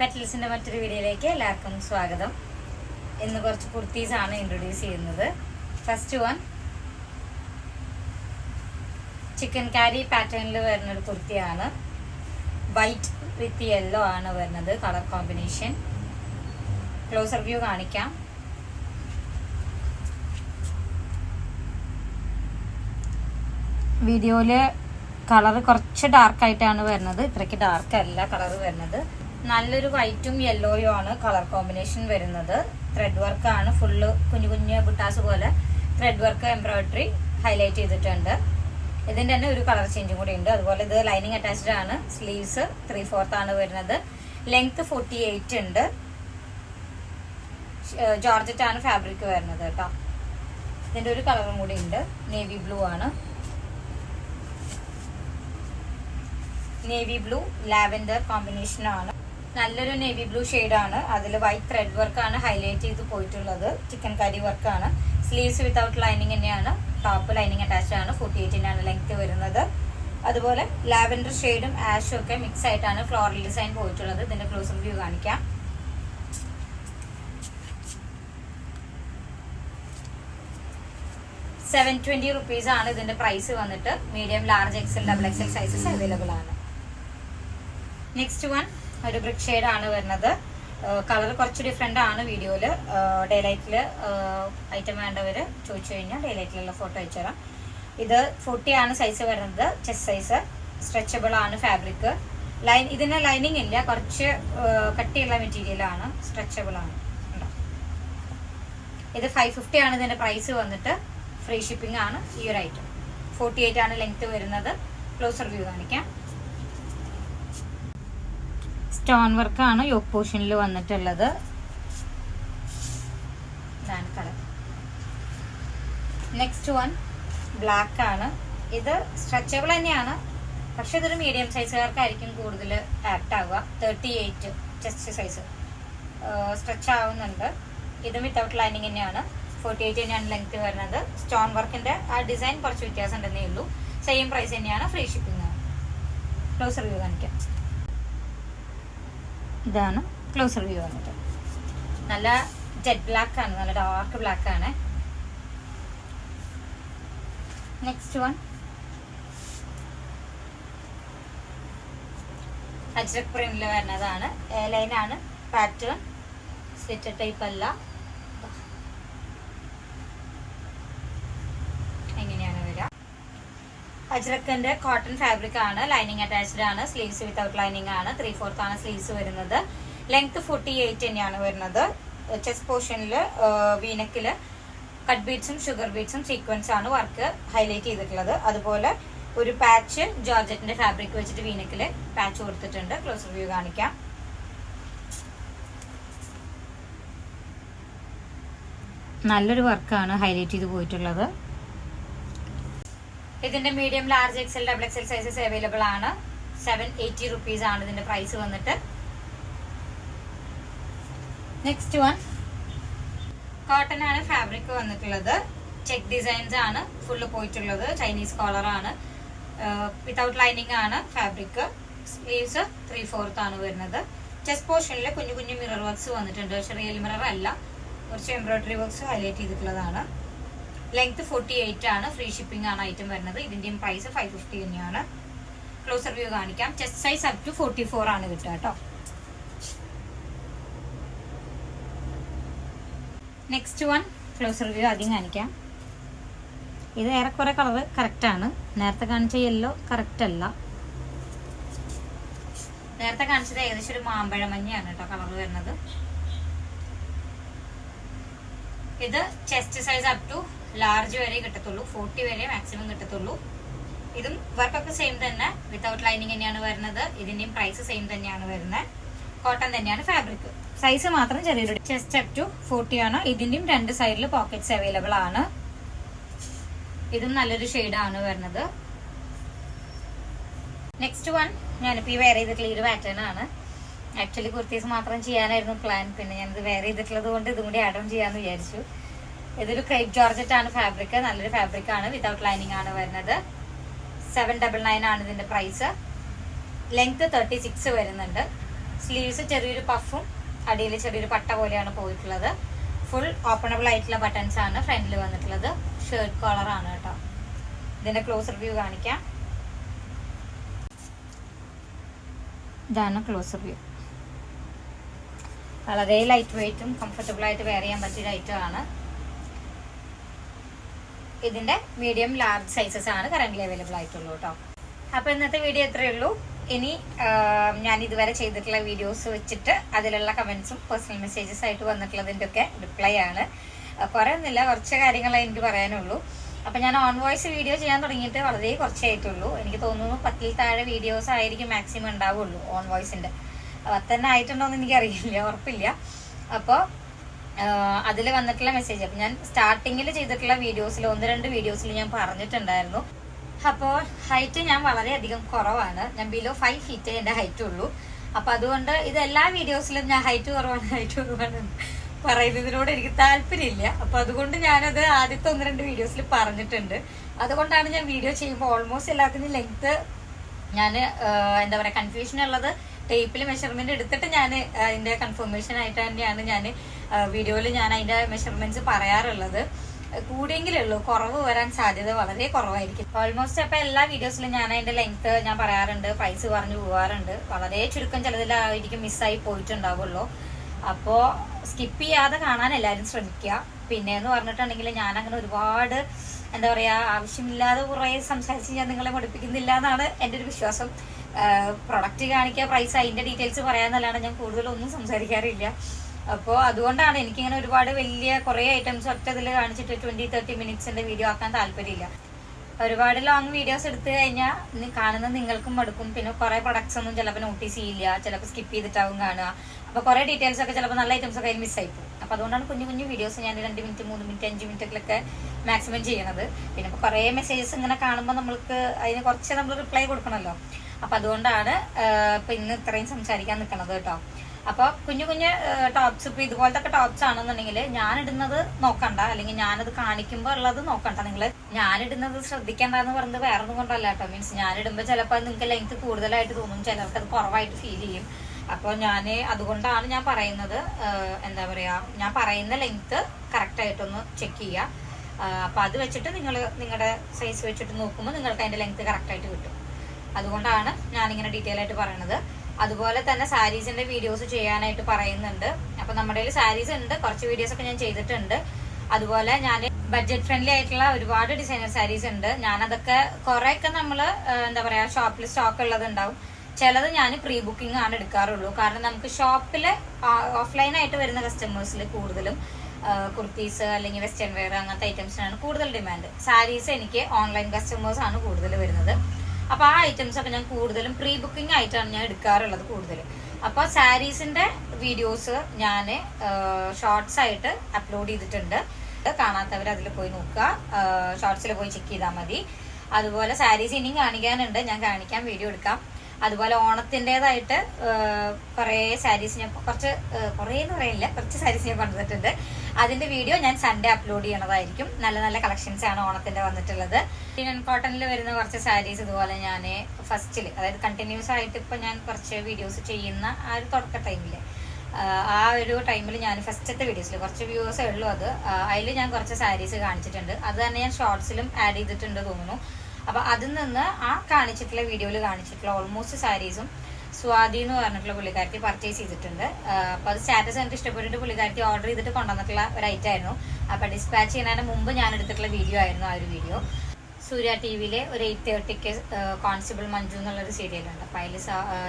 പെറ്റൽസിന്റെ മറ്റൊരു വീഡിയോയിലേക്ക് എല്ലാവർക്കും സ്വാഗതം. ഇന്ന് കുറച്ച് കുർത്തീസ് ആണ് ഇൻട്രൊഡ്യൂസ് ചെയ്യുന്നത്. ഫസ്റ്റ് വൺ ചിക്കൻ കാരി പാറ്റേണിൽ വരുന്ന ഒരു കുർത്തിയാണ്. വൈറ്റ് വിത്ത് യെല്ലോ ആണ് വരുന്നത് കളർ കോമ്പിനേഷൻ ക്ലോസർ വ്യൂ കാണിക്കാം. വീഡിയോയിൽ കളർ കുറച്ച് ഡാർക്കായിട്ടാണ് വരുന്നത്. ഇത്രയ്ക്ക് ഡാർക്ക് അല്ല കളർ വരുന്നത്. നല്ലൊരു വൈറ്റും യെല്ലോയും ആണ് കളർ കോമ്പിനേഷൻ വരുന്നത്. ത്രെഡ് വർക്കാണ് ഫുള്ള് കുഞ്ഞു കുഞ്ഞു ബുട്ടാസ് പോലെ ത്രെഡ് വർക്ക് എംബ്രോയിഡറി ഹൈലൈറ്റ് ചെയ്തിട്ടുണ്ട്. ഇതിന്റെ തന്നെ ഒരു കളർ ചേഞ്ചും കൂടി ഉണ്ട്. അതുപോലെ ഇത് ലൈനിങ് അറ്റാച്ച്ഡ് ആണ്. സ്ലീവ്സ് ത്രീ ഫോർത്ത് ആണ് വരുന്നത്. ലെങ്ത് ഫോർട്ടി എയ്റ്റ് ഉണ്ട് ജോർജറ്റ് ആണ് ഫാബ്രിക് വരുന്നത് കേട്ടോ. ഇതിന്റെ ഒരു കളറും കൂടി ഉണ്ട്. നേവി ബ്ലൂ ആണ്. നേവി ബ്ലൂ ലാവൻഡർ കോമ്പിനേഷൻ ആണ്. നല്ലൊരു നേവി ബ്ലൂ ആണ്. അതിൽ വൈറ്റ് ത്രെഡ് വർക്ക് ആണ് ഹൈലൈറ്റ് ചെയ്ത് പോയിട്ടുള്ളത്. ചിക്കൻ കറി വർക്ക് ആണ്. സ്ലീവ്സ് വിത്തൗട്ട് ലൈനിങ് തന്നെയാണ്. ടോപ്പ് ലൈനിങ് അറ്റാച്ച്ഡ് ആണ്. ഫോർട്ടി എയ്റ്റിനാണ് ലെങ്ത് വരുന്നത്. അതുപോലെ ലാവൻഡർ ഷെയ്ഡും ആഷും ഒക്കെ മിക്സ് ആയിട്ടാണ് ഫ്ലോറൽ ഡിസൈൻ പോയിട്ടുള്ളത്. ഇതിന്റെ ക്ലോസ് വ്യൂ കാണിക്കാം. സെവൻ ട്വന്റി റുപ്പീസ് ആണ് ഇതിന്റെ പ്രൈസ് വന്നിട്ട്. Medium large XL double XL sizes available ആണ്. നെക്സ്റ്റ് വൺ ഒരു ബ്രിക് ആണ് വരുന്നത് കളർ കുറച്ച് ഡിഫറെന്റ് ആണ് വീഡിയോയിൽ. ഡേ ലൈറ്റിൽ ഐറ്റം വേണ്ടവര് ചോദിച്ചു കഴിഞ്ഞാൽ ഡേ ലൈറ്റിലുള്ള ഫോട്ടോ അയച്ചു തരാം. ഇത് ഫോർട്ടി ആണ് സൈസ് വരുന്നത്. ചെസ്റ്റ് സൈസ് സ്ട്രെച്ചബിൾ ആണ് ഫാബ്രിക് ലൈൻ ഇതിന് ലൈനിങ് ഇല്ല. കുറച്ച് കട്ടിയുള്ള മെറ്റീരിയൽ ആണ്. സ്ട്രെച്ചബിൾ ആണ്. ഇത് ഫൈവ് ഫിഫ്റ്റി ആണ് ഇതിന്റെ പ്രൈസ് വന്നിട്ട്. ഫ്രീ ഷിപ്പിംഗ് ആണ് ഈ ഒരു ഐറ്റം ഫോർട്ടി എയ്റ്റ് ആണ് ലെങ്ത് വരുന്നത്. ക്ലോസർ വ്യൂ കാണിക്കാം. സ്റ്റോൺ വർക്കാണ് യോക്ക് പോർഷനിൽ വന്നിട്ടുള്ളത്. കളർ നെക്സ്റ്റ് വൺ ബ്ലാക്ക് ആണ്. ഇത് സ്ട്രെച്ചബിൾ തന്നെയാണ്. പക്ഷെ ഇതൊരു മീഡിയം സൈസുകാർക്കായിരിക്കും കൂടുതൽ ആപ്റ്റ് ആവുക. Thirty eight chest size stretch ആവുന്നുണ്ട്. ഇതും വിത്തൗട്ട് ലൈനിങ് തന്നെയാണ്. ഫോർട്ടി എയ്റ്റ് തന്നെയാണ് ലെങ്ത് വരുന്നത്. സ്റ്റോൺ വർക്കിന്റെ ആ ഡിസൈൻ കുറച്ച് വ്യത്യാസം ഉണ്ടെന്നേ ഉള്ളൂ. സെയിം പ്രൈസ് തന്നെയാണ് ഫ്രീ ഷിപ്പിംഗ് ആണ് ക്ലോസർ വ്യൂ കാണിക്കാം. ഇതാണ്. ക്ലോസർ വ്യൂ വന്നിട്ട് നല്ല ജെറ്റ് ബ്ലാക്ക് ആണ് നല്ല ഡാർക്ക് ബ്ലാക്ക് ആണ്. നെക്സ്റ്റ് വൺ അജ്രക് പ്രിന്റിൽ വരുന്നതാണ്. എ ലൈൻ ആണ്. പാറ്റേൺ സെറ്റ് ടൈപ്പ് അല്ല എങ്ങനെയാണ് വരിക അജ്രക്കിന്റെ കോട്ടൺ ഫാബ്രിക് ആണ് ലൈനിങ് അറ്റാച്ച്ഡ് ആണ് സ്ലീവ്സ് വിത്തൗട്ട് ലൈനിങ് ആണ് ത്രീ ഫോർത്ത് ആണ് സ്ലീവ്സ് വരുന്നത്. ലെങ്ത് ഫോർട്ടി എയ്റ്റ് തന്നെയാണ് വരുന്നത്. ചെസ്റ്റ് പോർഷനിൽ വീനക്കിൽ കട്ട് ബീഡ്സും ഷുഗർ ബീഡ്സും സീക്വൻസ് ആണ് വർക്ക് ഹൈലൈറ്റ് ചെയ്തിട്ടുള്ളത്. അതുപോലെ ഒരു പാച്ച് ജോർജറ്റിന്റെ ഫാബ്രിക് വെച്ചിട്ട് വീനക്കിൽ പാച്ച് കൊടുത്തിട്ടുണ്ട്. ക്ലോസ് റിവ്യൂ കാണിക്കാം. നല്ലൊരു വർക്കാണ് ഹൈലൈറ്റ് ചെയ്ത് പോയിട്ടുള്ളത്. ഇതിന്റെ medium large XL double XL sizes available ആണ്. സെവൻ എയ്റ്റി റുപ്പീസ് ആണ് ഇതിന്റെ പ്രൈസ് വന്നിട്ട്. നെക്സ്റ്റ് വൺ കോട്ടൺ ആണ് ഫാബ്രിക് വന്നിട്ടുള്ളത്. ചെക്ക് ഡിസൈൻസ് ആണ് ഫുള്ള് പോയിട്ടുള്ളത്. ചൈനീസ് കോളർ ആണ്. വിതൗട്ട് ലൈനിങ് ആണ് ഫാബ്രിക് സ്ലീവ്സ് ത്രീ ഫോർത്ത് ആണ് വരുന്നത്. ചെസ്റ്റ് പോർഷനിൽ കുഞ്ഞു കുഞ്ഞു മിറർ വർക്ക്സ് വന്നിട്ടുണ്ട്. റിയൽ മിറർ അല്ല. കുറച്ച് എംബ്രോയിഡറി വർക്ക്സ് ഹൈലൈറ്റ് ചെയ്തിട്ടുള്ളതാണ്. ലെങ്ത് ഫോർട്ടി എയ്റ്റ് ആണ്. ഫ്രീ ഷിപ്പിംഗ് ആണ് ഐറ്റം വരുന്നത്. ഇതിന്റെയും പ്രൈസ് ഫൈവ് ഫിഫ്റ്റി തന്നെയാണ്. ക്ലോസർ വ്യൂ കാണിക്കാം. Chest size up to forty four ആണ് കിട്ടുക കേട്ടോ. നെക്സ്റ്റ് വൺ ക്ലോസർ വ്യൂ ആദ്യം കാണിക്കാം. ഇത് ഏറെക്കുറെ കളർ കറക്റ്റ് ആണ്. നേരത്തെ കാണിച്ച യെല്ലോ കറക്റ്റ് അല്ല. നേരത്തെ കാണിച്ചത് ഏകദേശം ഒരു മാമ്പഴ മഞ്ഞയാണ് കേട്ടോ കളർ വരുന്നത്. ഇത് chest size up to large വരെ കിട്ടത്തുള്ളൂ ഫോർട്ടി വരെ മാക്സിമം കിട്ടത്തുള്ളൂ. ഇതും വർക്കൊക്കെ സെയിം തന്നെ. വിത്തൗട്ട് ലൈനിങ് തന്നെയാണ് വരുന്നത്. ഇതിന്റെയും പ്രൈസ് സെയിം തന്നെയാണ് വരുന്നത്. കോട്ടൺ തന്നെയാണ് ഫാബ്രിക് സൈസ് മാത്രം ചെറിയൊരു ചെസ്റ്റ് അപ് ടു ഫോർട്ടി ആണ്. ഇതിന്റെയും രണ്ട് സൈഡിൽ പോക്കറ്റ്സ് അവൈലബിൾ ആണ്. ഇതും നല്ലൊരു ആണ് വരുന്നത്. നെക്സ്റ്റ് വൺ ഞാനിപ്പോ ഈ വെയർ ചെയ്തിട്ടുള്ള ഒരു പാറ്റേൺ ആണ്. ആക്ച്വലി കുർത്തീസ് മാത്രം ചെയ്യാനായിരുന്നു പ്ലാൻ പിന്നെ ഞാനിത് വെയർ ചെയ്തിട്ടുള്ളത് കൊണ്ട് ഇതും കൂടി ആഡ് ഓൺ ചെയ്യാന്ന് വിചാരിച്ചു. ഇതൊരു ക്രൈപ്പ് ജോർജറ്റ് ആണ് ഫാബ്രിക്. നല്ലൊരു ഫാബ്രിക് ആണ്. വിതൗട്ട് ലൈനിങ് ആണ് വരുന്നത്. സെവൻ ഡബിൾ നയൻ ആണ് ഇതിന്റെ പ്രൈസ് ലെങ്ത് തേർട്ടി സിക്സ് വരുന്നുണ്ട്. സ്ലീവ്സ് ചെറിയൊരു പഫും അടിയിൽ ചെറിയൊരു പട്ട പോലെയാണ് പോയിട്ടുള്ളത്. ഫുൾ ഓപ്പണബിൾ ആയിട്ടുള്ള ബട്ടൺസ് ആണ് ഫ്രണ്ടിൽ വന്നിട്ടുള്ളത്. ഷർട്ട് കോളർ ആണ് കേട്ടോ. ഇതിന്റെ ക്ലോസ് റിവ്യൂ കാണിക്കാം. ഇതാണ് ക്ലോസ് റിവ്യൂ വളരെ ലൈറ്റ് വെയിറ്റും കംഫർട്ടബിൾ ആയിട്ട് വെയർ ചെയ്യാൻ പറ്റിയ ഐറ്റം ആണ്. ഇതിന്റെ മീഡിയം ലാർജ് സൈസസ് ആണ് കറന്റ് അവൈലബിൾ ആയിട്ടുള്ളൂ കേട്ടോ അപ്പോൾ ഇന്നത്തെ വീഡിയോ ഇത്രയേ ഉള്ളൂ. ഇനി ഞാൻ ഇതുവരെ ചെയ്തിട്ടുള്ള വീഡിയോസ് വെച്ചിട്ട് അതിലുള്ള കമന്റ്സും പേഴ്സണൽ മെസ്സേജസ് ആയിട്ട് വന്നിട്ടുള്ളതിന്റെ ഒക്കെ റിപ്ലൈ ആണ്. കുറയുന്നില്ല കുറച്ച് കാര്യങ്ങളെ എനിക്ക് പറയാനുള്ളൂ. അപ്പൊ ഞാൻ ഓൺ വോയിസ് വീഡിയോ ചെയ്യാൻ തുടങ്ങിയിട്ട് വളരെ കുറച്ചായിട്ടുള്ളൂ എനിക്ക് തോന്നുന്നു പത്തിൽ താഴെ വീഡിയോസ് ആയിരിക്കും മാക്സിമം ഉണ്ടാവുള്ളൂ ഓൺ വോയിസിന്റെ പത്തന്നെ ആയിട്ടുണ്ടോ എന്ന് എനിക്കറിയില്ല ഉറപ്പില്ല. അപ്പോൾ അതിൽ വന്നിട്ടുള്ള മെസ്സേജ് അപ്പം ഞാൻ സ്റ്റാർട്ടിങ്ങിൽ ചെയ്തിട്ടുള്ള വീഡിയോസിൽ ഒന്ന് രണ്ട് വീഡിയോസിൽ ഞാൻ പറഞ്ഞിട്ടുണ്ടായിരുന്നു. അപ്പോൾ ഹൈറ്റ് ഞാൻ വളരെയധികം കുറവാണ്. ഞാൻ ബിലോ ഫൈവ് ഫീറ്റ് എന്റെ ഹൈറ്റ് ഉള്ളൂ. അപ്പം അതുകൊണ്ട് ഇത് എല്ലാ വീഡിയോസിലും ഞാൻ ഹൈറ്റ് കുറവാണ് ഹൈറ്റ് കുറവാണ് പറയുന്നതിനോട് എനിക്ക് താല്പര്യമില്ല. അപ്പം അതുകൊണ്ട് ഞാനത് ആദ്യത്തെ ഒന്ന് രണ്ട് വീഡിയോസിൽ പറഞ്ഞിട്ടുണ്ട്. അതുകൊണ്ടാണ് ഞാൻ വീഡിയോ ചെയ്യുമ്പോൾ ഓൾമോസ്റ്റ് എല്ലാത്തിനും ലെങ്ത് ഞാൻ എന്താ പറയുക കൺഫ്യൂഷൻ ഉള്ളത്. ടേപ്പിൽ മെഷർമെന്റ് എടുത്തിട്ട് ഞാൻ അതിന്റെ കൺഫർമേഷൻ ആയിട്ട് തന്നെയാണ് ഞാൻ വീഡിയോയിൽ ഞാൻ അതിന്റെ മെഷർമെന്റ്സ് പറയാറുള്ളത്. കൂടിയെങ്കിലേ ഉള്ളൂ. കുറവ് വരാൻ സാധ്യത വളരെ കുറവായിരിക്കും. ഓൾമോസ്റ്റ് അപ്പൊ എല്ലാ വീഡിയോസിലും ഞാൻ അതിന്റെ ലെങ്ത് ഞാൻ പറയാറുണ്ട്. പ്രൈസ് പറഞ്ഞു പോകാറുണ്ട് വളരെ ചുരുക്കം ചിലതിലായിരിക്കും മിസ്സായി പോയിട്ടുണ്ടാവുള്ളൂ. അപ്പോ സ്കിപ്പ് ചെയ്യാതെ കാണാൻ എല്ലാവരും ശ്രമിക്കുക. പിന്നെ എന്ന് പറഞ്ഞിട്ടുണ്ടെങ്കിൽ ഞാൻ അങ്ങനെ ഒരുപാട് എന്താ പറയാ ആവശ്യമില്ലാതെ കുറെ സംസാരിച്ച് ഞാൻ നിങ്ങളെ പഠിപ്പിക്കുന്നില്ല എന്നാണ് എന്റെ ഒരു വിശ്വാസം. പ്രൊഡക്റ്റ് കാണിക്കുക പ്രൈസ് അതിന്റെ ഡീറ്റെയിൽസ് പറയാന്നല്ലാണ്ട് ഞാൻ കൂടുതലൊന്നും സംസാരിക്കാറില്ല. അപ്പോൾ അതുകൊണ്ടാണ് എനിക്കിങ്ങനെ ഒരുപാട് വലിയ കുറേ ഐറ്റംസ് ഒറ്റ ഇതിൽ കാണിച്ചിട്ട് ട്വന്റി തേർട്ടി മിനിറ്റ്സിന്റെ വീഡിയോ ആക്കാൻ താല്പര്യമില്ല. ഒരുപാട് ലോങ് വീഡിയോസ് എടുത്തു കഴിഞ്ഞാൽ കാണുന്ന നിങ്ങൾക്കും മടുക്കും പിന്നെ കുറേ പ്രൊഡക്ട്സ് ഒന്നും ചിലപ്പോൾ നോട്ടീസ് ചെയ്യില്ല. ചിലപ്പോൾ സ്കിപ്പ് ചെയ്തിട്ടാവും കാണുക. അപ്പോൾ കുറേ ഡീറ്റെയിൽസ് ഒക്കെ ചിലപ്പോൾ നല്ല ഐറ്റംസ് ഒക്കെ മിസ് ആയി പോകും. അപ്പൊ അതുകൊണ്ടാണ് കുഞ്ഞു കുഞ്ഞു വീഡിയോസ് ഞാൻ രണ്ട് മിനിറ്റ് മൂന്ന് മിനിറ്റ് അഞ്ച് മിനിറ്റൊക്കെ മാക്സിമം ചെയ്യണത്. പിന്നെ ഇപ്പോൾ കുറെ മെസ്സേജസ് ഇങ്ങനെ കാണുമ്പോൾ നമ്മൾക്ക് അതിന് കുറച്ച് നമ്മൾ റിപ്ലൈ കൊടുക്കണമല്ലോ അപ്പോൾ അതുകൊണ്ടാണ് ഇപ്പൊ ഇന്ന് ഇത്രയും സംസാരിക്കാൻ നിൽക്കണത് കേട്ടോ. അപ്പൊ കുഞ്ഞു കുഞ്ഞു ടോപ്സ് ഇപ്പൊ ഇതുപോലത്തെ ടോപ്സ് ആണെന്നുണ്ടെങ്കിൽ ഞാൻ ഇടുന്നത് നോക്കണ്ട. അല്ലെങ്കിൽ ഞാനത് കാണിക്കുമ്പോൾ ഉള്ളത് നോക്കണ്ട. നിങ്ങൾ ഞാൻ ഇടുന്നത് എന്ന് പറയുന്നത് വേറെ ഒന്നും കൊണ്ടല്ല കേട്ടോ. മീൻസ് ഞാൻ ഇടുമ്പോൾ ചിലപ്പോൾ നിങ്ങൾക്ക് ലെങ്ത് കൂടുതലായിട്ട് തോന്നും. ചിലർക്ക് അത് കുറവായിട്ട് ഫീൽ ചെയ്യും. അപ്പോൾ ഞാൻ അതുകൊണ്ടാണ് ഞാൻ പറയുന്നത് എന്താ പറയാ ഞാൻ പറയുന്ന ലെങ്ത് കറക്റ്റ് ആയിട്ടൊന്ന് ചെക്ക് ചെയ്യുക അപ്പൊ അത് വെച്ചിട്ട് നിങ്ങൾ നിങ്ങളുടെ സൈസ് വെച്ചിട്ട് നോക്കുമ്പോൾ നിങ്ങൾക്ക് അതിന്റെ ലെങ്ത് കറക്റ്റ് ആയിട്ട് കിട്ടും. അതുകൊണ്ടാണ് ഞാൻ ഇങ്ങനെ ഡീറ്റെയിൽ ആയിട്ട് പറയണത്. അതുപോലെ തന്നെ സാരീസിന്റെ വീഡിയോസ് ചെയ്യാനായിട്ട് പറയുന്നുണ്ട്. അപ്പൊ നമ്മുടെ കയ്യിൽ സാരീസ് ഉണ്ട്. കുറച്ച് വീഡിയോസ് ഒക്കെ ഞാൻ ചെയ്തിട്ടുണ്ട്. അതുപോലെ ഞാൻ ബഡ്ജറ്റ് ഫ്രണ്ട്ലി ആയിട്ടുള്ള ഒരുപാട് ഡിസൈനർ സാരീസ് ഉണ്ട്. ഞാനതൊക്കെ കുറെ ഒക്കെ നമ്മൾ എന്താ പറയാ ഷോപ്പിൽ സ്റ്റോക്ക് ഉള്ളത് ഉണ്ടാവും ചിലത് ഞാൻ പ്രീ ബുക്കിംഗ് ആണ് എടുക്കാറുള്ളൂ. കാരണം നമുക്ക് ഷോപ്പിൽ ഓഫ്ലൈൻ ആയിട്ട് വരുന്ന കസ്റ്റമേഴ്സിൽ കൂടുതലും കുർത്തീസ് അല്ലെങ്കിൽ വെസ്റ്റേൺ വെയർ അങ്ങനത്തെ ഐറ്റംസിനാണ് കൂടുതൽ ഡിമാൻഡ് സാരീസ് എനിക്ക് ഓൺലൈൻ കസ്റ്റമേഴ്സ് ആണ് കൂടുതൽ വരുന്നത്. അപ്പൊ ആ ഐറ്റംസ് ഒക്കെ ഞാൻ കൂടുതലും പ്രീ ബുക്കിംഗ് ആയിട്ടാണ് ഞാൻ എടുക്കാറുള്ളത് കൂടുതൽ അപ്പൊ സാരീസിന്റെ വീഡിയോസ് ഞാൻ ഷോർട്സ് ആയിട്ട് അപ്ലോഡ് ചെയ്തിട്ടുണ്ട്. കാണാത്തവർ അതിൽ പോയി നോക്കുക. ഷോർട്സിൽ പോയി ചെക്ക് ചെയ്താൽ മതി. അതുപോലെ സാരീസ് ഇനിയും കാണിക്കാനുണ്ട്. ഞാൻ കാണിക്കാൻ വീഡിയോ എടുക്കാം. അതുപോലെ ഓണത്തിന്റെതായിട്ട് കുറേ സാരീസ് ഞാൻ കുറച്ച് കുറേ എന്ന് പറയില്ല കുറച്ച് സാരീസ് ഞാൻ കൊണ്ടുവന്നിട്ടുണ്ട്. അതിന്റെ വീഡിയോ ഞാൻ സൺഡേ അപ്ലോഡ് ചെയ്യണതായിരിക്കും. നല്ല നല്ല കളക്ഷൻസ് ആണ് ഓണത്തിന്റെ വന്നിട്ടുള്ളത്. ലിനൻ കോട്ടണിൽ വരുന്ന കുറച്ച് സാരീസ് ഇതുപോലെ ഞാൻ ഫസ്റ്റിൽ അതായത് കണ്ടിന്യൂസ് ആയിട്ട് ഇപ്പൊ ഞാൻ കുറച്ച് വീഡിയോസ് ചെയ്യുന്ന ആ ഒരു തുടക്ക ടൈമിൽ ആ ഒരു ടൈമിൽ ഞാൻ ഫസ്റ്റത്തെ വീഡിയോസിൽ കുറച്ച് വ്യൂവേഴ്സേ ഉള്ളൂ അത്. അതിൽ ഞാൻ കുറച്ച് സാരീസ് കാണിച്ചിട്ടുണ്ട്. അത് തന്നെ ഞാൻ ഷോർട്സിലും ആഡ് ചെയ്തിട്ടുണ്ട് തോന്നുന്നു. അപ്പൊ അതിൽ നിന്ന് ആ കാണിച്ചിട്ടുള്ള വീഡിയോയിൽ കാണിച്ചിട്ടുള്ള ഓൾമോസ്റ്റ് സാരീസും സ്വാതി എന്ന് പറഞ്ഞിട്ടുള്ള പുള്ളിക്കാരത്തി പർച്ചേസ് ചെയ്തിട്ടുണ്ട്. അപ്പോൾ അപ്പൊ അത് സ്റ്റാറ്റസ് എനിക്ക് ഇഷ്ടപ്പെട്ടിട്ട് പുള്ളിക്കാരത്തി ഓർഡർ ചെയ്തിട്ട് കൊണ്ടുവന്നിട്ടുള്ള ഒരു ഐറ്റം ആയിരുന്നു. അപ്പൊ ഡിസ്പാച്ച് ചെയ്യുന്നതിന് മുമ്പ് ഞാൻ എടുത്തിട്ടുള്ള വീഡിയോ ആയിരുന്നു ആ ഒരു വീഡിയോ സൂര്യ ടി വിയിലെ ഒരു എയ്റ്റ് തേർട്ടിക്ക് കോൺസ്റ്റബിൾ മഞ്ജു എന്നുള്ളൊരു സീരിയലുണ്ട് അപ്പൊ അതിൽ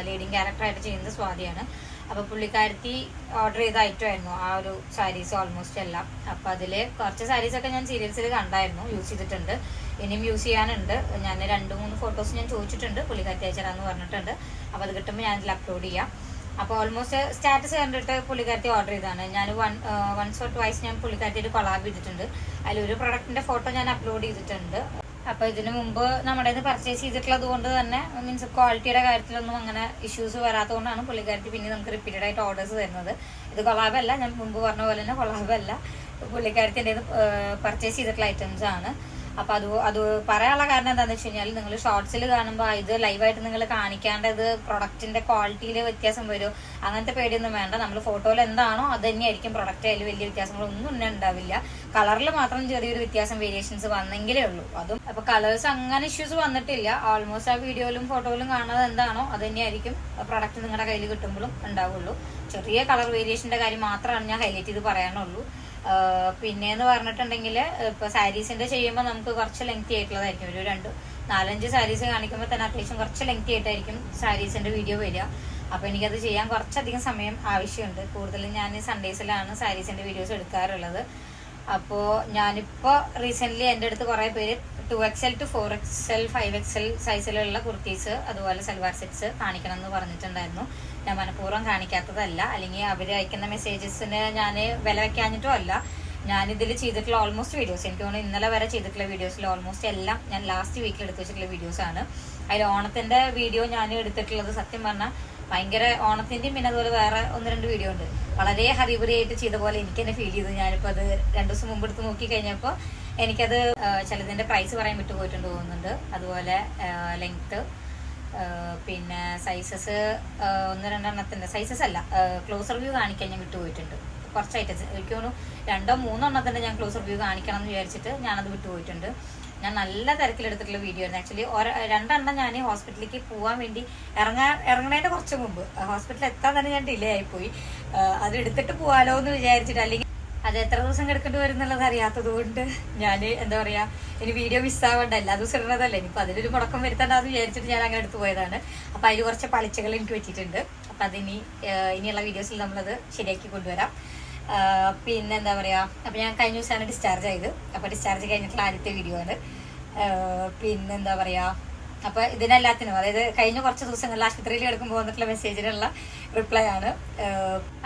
ലീഡിങ് ക്യാരക്ടറായിട്ട് ചെയ്യുന്നത് സ്വാതിയാണ്. അപ്പൊ പുള്ളിക്കാരത്തി ഓർഡർ ചെയ്ത ഐറ്റം ആയിരുന്നു ആ ഒരു സാരീസ് ഓൾമോസ്റ്റ് എല്ലാം. അപ്പൊ അതിൽ കുറച്ച് സാരീസ് ഒക്കെ ഞാൻ സീരിയൽസിൽ കണ്ടായിരുന്നു യൂസ് ചെയ്തിട്ടുണ്ട്. ഇനിയും യൂസ് ചെയ്യാനുണ്ട്. ഞാൻ രണ്ട് മൂന്ന് ഫോട്ടോസ് ഞാൻ ചോദിച്ചിട്ടുണ്ട്. പുള്ളിക്കാരി അയച്ചതാന്ന് പറഞ്ഞിട്ടുണ്ട്. അപ്പൊ അത് കിട്ടുമ്പോൾ ഞാൻ ഇതിൽ അപ്ലോഡ് ചെയ്യാം. അപ്പോൾ ഓൾമോസ്റ്റ് സ്റ്റാറ്റസ് കണ്ടിട്ട് പുള്ളിക്കാരത്തി ഓർഡർ ചെയ്താണ് ഞാൻ വൺ വൺസ് ഓർ ട്വൈസ് ഞാൻ പുള്ളിക്കാരത്തി കൊളാബ് ചെയ്തിട്ടുണ്ട്. അതിൽ ഒരു പ്രൊഡക്റ്റിന്റെ ഫോട്ടോ ഞാൻ അപ്ലോഡ് ചെയ്തിട്ടുണ്ട്. അപ്പൊ ഇതിനു മുമ്പ് നമ്മുടെ ഇത് പർച്ചേസ് ചെയ്തിട്ടുള്ളത് കൊണ്ട് തന്നെ മീൻസ് ക്വാളിറ്റിയുടെ കാര്യത്തിലൊന്നും അങ്ങനെ ഇഷ്യൂസ് വരാത്തതുകൊണ്ടാണ് പുള്ളിക്കാരത്തി പിന്നെ നമുക്ക് റിപ്പീറ്റഡ് ആയിട്ട് ഓർഡേഴ്സ് തരുന്നത്. ഇത് കൊളാബല്ല ഞാൻ മുമ്പ് പറഞ്ഞ പോലെ തന്നെ കൊളാബല്ല പുള്ളിക്കാരത്തിന്റെ പർച്ചേസ് ചെയ്തിട്ടുള്ള ഐറ്റംസ് ആണ്. അപ്പൊ അത് അത് പറയാനുള്ള കാരണം എന്താണെന്ന് വെച്ച് കഴിഞ്ഞാൽ നിങ്ങൾ ഷോർട്സിൽ കാണുമ്പോൾ ഇത് ലൈവായിട്ട് നിങ്ങൾ കാണിക്കാണ്ടത് പ്രൊഡക്റ്റിന്റെ ക്വാളിറ്റിയിൽ വ്യത്യാസം വരും. അങ്ങനത്തെ പേടിയൊന്നും വേണ്ട. നമ്മൾ ഫോട്ടോയിൽ എന്താണോ അത് തന്നെയായിരിക്കും പ്രൊഡക്റ്റ് അതിൽ വലിയ വ്യത്യാസങ്ങളൊന്നും തന്നെ ഉണ്ടാവില്ല. കളറിൽ മാത്രം ചെറിയൊരു വ്യത്യാസം വേരിയേഷൻസ് വന്നെങ്കിലേ ഉള്ളൂ. അതും അപ്പൊ കളേഴ്സ് അങ്ങനെ ഇഷ്യൂസ് വന്നിട്ടില്ല. ഓൾമോസ്റ്റ് ആ വീഡിയോയിലും ഫോട്ടോയിലും കാണുന്നത് എന്താണോ അത് തന്നെയായിരിക്കും പ്രൊഡക്റ്റ് നിങ്ങളുടെ കയ്യിൽ കിട്ടുമ്പോഴും ഉണ്ടാവുള്ളൂ. ചെറിയ കളർ വേരിയേഷന്റെ കാര്യം മാത്രമാണ് ഞാൻ ഹൈലൈറ്റ് ചെയ്ത് പറയാനുള്ളൂ. പിന്നെന്ന് പറഞ്ഞിട്ടുണ്ടെങ്കിൽ ഇപ്പൊ സാരീസിന്റെ ചെയ്യുമ്പോൾ നമുക്ക് കുറച്ച് ലെങ്തി ആയിട്ടുള്ളതായിരിക്കും. ഒരു രണ്ട് നാലഞ്ച് സാരീസ് കാണിക്കുമ്പോൾ തന്നെ അത്യാവശ്യം കുറച്ച് ലെങ്തി ആയിട്ടായിരിക്കും സാരീസിന്റെ വീഡിയോ വരിക. അപ്പൊ എനിക്കത് ചെയ്യാൻ കുറച്ചധികം സമയം ആവശ്യമുണ്ട്. കൂടുതലും ഞാൻ സൺഡേസിലാണ് സാരീസിന്റെ വീഡിയോസ് എടുക്കാറുള്ളത്. അപ്പോൾ ഞാനിപ്പോൾ റീസെന്റ്ലി എന്റെ അടുത്ത് കുറേ പേര് two XL two four XL five XL സൈസിലുള്ള കുർത്തീസ് അതുപോലെ സൽവാർ സെറ്റ്സ് കാണിക്കണം എന്ന് പറഞ്ഞിട്ടുണ്ടായിരുന്നു. ഞാൻ മനഃപൂർവം കാണിക്കാത്തതല്ല. അല്ലെങ്കിൽ അവർ അയക്കുന്ന മെസ്സേജസിന് ഞാൻ വില വെക്കാഞ്ഞിട്ടോ അല്ല. ഞാൻ ഇതിൽ ചെയ്തിട്ടുള്ള ഓൾമോസ്റ്റ് വീഡിയോസ് എനിക്ക് തോന്നുന്നു ഇന്നലെ വരെ ചെയ്തിട്ടുള്ള വീഡിയോസിൽ ഓൾമോസ്റ്റ് എല്ലാം ഞാൻ ലാസ്റ്റ് വീക്കിൽ എടുത്ത് വെച്ചിട്ടുള്ള വീഡിയോസ് ആണ്. അതിൽ ഓണത്തിന്റെ വീഡിയോ ഞാൻ എടുത്തിട്ടുള്ളത് സത്യം പറഞ്ഞാൽ ഭയങ്കര ഓണത്തിന്റെയും പിന്നെ അതുപോലെ വേറെ ഒന്ന് രണ്ട് വീഡിയോ ഉണ്ട്. വളരെ ഹറിബറിയായിട്ട് ചെയ്ത പോലെ എനിക്ക് തന്നെ ഫീൽ ചെയ്തു. ഞാനിപ്പോൾ അത് രണ്ടു ദിവസം മുമ്പ് എടുത്ത് നോക്കി കഴിഞ്ഞപ്പോൾ എനിക്കത് ചിലതിന്റെ പ്രൈസ് പറയാൻ വിട്ടുപോയിട്ടുണ്ട് തോന്നുന്നുണ്ട്. അതുപോലെ ലെങ്ത് പിന്നെ സൈസസ് ഒന്ന് രണ്ടെണ്ണത്തിന്റെ സൈസസ് അല്ല ക്ലോസർ വ്യൂ കാണിക്കാൻ ഞാൻ വിട്ടുപോയിട്ടുണ്ട്. കുറച്ച് ഐറ്റംസ് എനിക്ക് തോന്നുന്നു രണ്ടോ മൂന്നോ എണ്ണത്തിന്റെ ഞാൻ ക്ലോസർ വ്യൂ കാണിക്കണം എന്ന് വിചാരിച്ചിട്ട് ഞാനത് വിട്ടുപോയിട്ടുണ്ട്. ഞാൻ നല്ല തിരക്കിലെടുത്തിട്ടുള്ള വീഡിയോ ആയിരുന്നു. ആക്ച്വലി രണ്ടെണ്ണം ഞാൻ ഹോസ്പിറ്റലിലേക്ക് പോകാൻ വേണ്ടി ഇറങ്ങാൻ ഇറങ്ങണേന്റെ കുറച്ച് മുമ്പ്. ഹോസ്പിറ്റലിൽ എത്താൻ തന്നെ ഞാൻ ഡിലേ ആയിപ്പോയി. അത് എടുത്തിട്ട് പോകാലോ എന്ന് വിചാരിച്ചിട്ട് അല്ലെങ്കിൽ അത് എത്ര ദിവസം കിടക്കേണ്ടി വരും എന്നുള്ളത് അറിയാത്തത് കൊണ്ട് ഞാൻ എന്താ പറയാ ഇനി വീഡിയോ മിസ്സാവണ്ട എല്ലാ ദിവസം ഇടുന്നതല്ലേ ഇനിയിപ്പോൾ അതിലൊരു മുടക്കം വരുത്തണ്ടെന്ന് വിചാരിച്ചിട്ട് ഞാൻ അങ്ങനെ എടുത്തു പോയതാണ്. അപ്പോൾ അതിൽ കുറച്ച് പളിച്ചകൾ എനിക്ക് വെച്ചിട്ടുണ്ട് അപ്പം അതിനി ഇനിയുള്ള വീഡിയോസിൽ നമ്മളത് ശരിയാക്കി കൊണ്ടുവരാം. പിന്നെ എന്താ പറയാ അപ്പൊ ഞാൻ കഴിഞ്ഞ ദിവസമാണ് ഡിസ്ചാർജ് ആയത്. അപ്പൊ ഡിസ്ചാർജ് കഴിഞ്ഞിട്ടുള്ള ആദ്യത്തെ വീഡിയോ ആണ്. പിന്നെന്താ പിന്നെ എന്താ പറയാ അപ്പൊ ഇതിനെല്ലാത്തിനും അതായത് കഴിഞ്ഞ കുറച്ച് ദിവസങ്ങളിൽ ആശുപത്രിയിൽ എടുക്കുമ്പോൾ വന്നിട്ടുള്ള മെസ്സേജിനുള്ള റിപ്ലൈ ആണ്.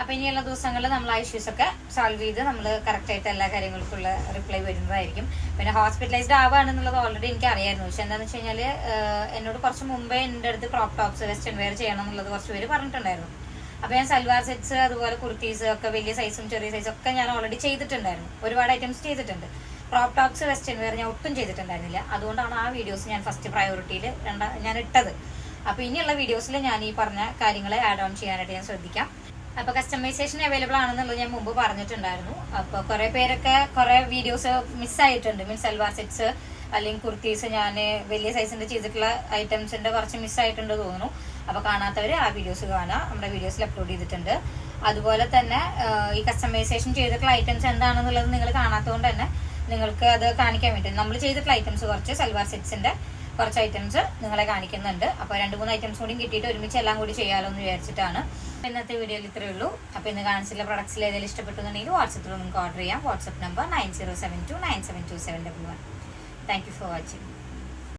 അപ്പോൾ അപ്പൊ ഇനിയുള്ള ദിവസങ്ങളിൽ നമ്മൾ ആ ഇഷ്യൂസ് ഒക്കെ സോൾവ് ചെയ്ത് നമ്മൾ കറക്റ്റ് ആയിട്ട് എല്ലാ കാര്യങ്ങൾക്കുള്ള റിപ്ലൈ വരുന്നതായിരിക്കും. പിന്നെ ഹോസ്പിറ്റലൈസ്ഡ് ആവുകയാണെന്നുള്ളത് ഓൾറെഡി എനിക്ക് അറിയായിരുന്നു. പക്ഷെ എന്താണെന്ന് വെച്ച് കഴിഞ്ഞാൽ എന്നോട് കുറച്ച് മുമ്പേ എന്റെ അടുത്ത് ക്രോപ്പ് ടോപ്സ് വെസ്റ്റേൺ വെയർ ചെയ്യണം എന്നുള്ളത് കുറച്ച് പേര് പറഞ്ഞിട്ടുണ്ടായിരുന്നു. അപ്പൊ ഞാൻ സൽവാർ സെറ്റ്സ് അതുപോലെ കുർത്തീസ് ഒക്കെ വലിയ സൈസും ചെറിയ സൈസും ഒക്കെ ഞാൻ ഓൾറെഡി ചെയ്തിട്ടുണ്ടായിരുന്നു. ഒരുപാട് ഐറ്റംസ് ചെയ്തിട്ടുണ്ട്. ക്രോപ്പ് ടോപ്സ് വെസ്റ്റേൺ വെയർ ഞാൻ ഒട്ടും ചെയ്തിട്ടുണ്ടായിരുന്നില്ല. അതുകൊണ്ടാണ് ആ വീഡിയോസ് ഞാൻ ഫസ്റ്റ് പ്രയോറിറ്റിയിൽ രണ്ടാ ഞാൻ ഇട്ടത്. അപ്പൊ ഇനിയുള്ള വീഡിയോസിൽ ഞാൻ ഈ പറഞ്ഞ കാര്യങ്ങളെ ആഡ് ഓൺ ചെയ്യാനായിട്ട് ഞാൻ ശ്രദ്ധിക്കാം. അപ്പൊ കസ്റ്റമൈസേഷൻ അവൈലബിൾ ആണെന്നുള്ളത് ഞാൻ മുമ്പ് പറഞ്ഞിട്ടുണ്ടായിരുന്നു. അപ്പൊ കുറെ പേരൊക്കെ കുറെ വീഡിയോസ് മിസ്സായിട്ടുണ്ട് മീൻസ് സൽവാർ സെറ്റ്സ് അല്ലെങ്കിൽ കുർത്തീസ് ഞാൻ വലിയ സൈസിന്റെ ചെയ്തിട്ടുള്ള ഐറ്റംസിന്റെ കുറച്ച് മിസ്സായിട്ടുണ്ട് തോന്നുന്നു. അപ്പൊ കാണാത്തവര് ആ വീഡിയോസ് കാണുക. നമ്മുടെ വീഡിയോസിൽ അപ്ലോഡ് ചെയ്തിട്ടുണ്ട്. അതുപോലെ തന്നെ ഈ കസ്റ്റമൈസേഷൻ ചെയ്തിട്ടുള്ള ഐറ്റംസ് എന്താണെന്നുള്ളത് നിങ്ങൾ കാണാത്തതുകൊണ്ട് തന്നെ നിങ്ങൾക്ക് അത് കാണിക്കാൻ വേണ്ടി നമ്മൾ ചെയ്തിട്ടുള്ള ഐറ്റംസ് കുറച്ച് സൽവാർ സെറ്റ്സിന്റെ കുറച്ച് ഐറ്റംസ് നിങ്ങളെ കാണിക്കുന്നുണ്ട്. അപ്പോൾ രണ്ട് മൂന്ന് ഐറ്റംസ് കൂടി കിട്ടിയിട്ട് ഒരുമിച്ച് എല്ലാം കൂടി ചെയ്യാലോ എന്ന് വിചാരിച്ചിട്ടാണ്. ഇന്നത്തെ വീഡിയോയിൽ ഇത്രയേ ഉള്ളൂ. അപ്പോൾ ഇന്ന് കാണിച്ചിട്ടുള്ള പ്രൊഡക്ട്സിൽ ഏതെങ്കിലും ഇഷ്ടപ്പെട്ടുണ്ടെങ്കിൽ വാട്സപ്പിൽ നിങ്ങൾക്ക് ഓർഡർ ചെയ്യാം. WhatsApp number nine zero seven two nine seven two seven double one thank you for watching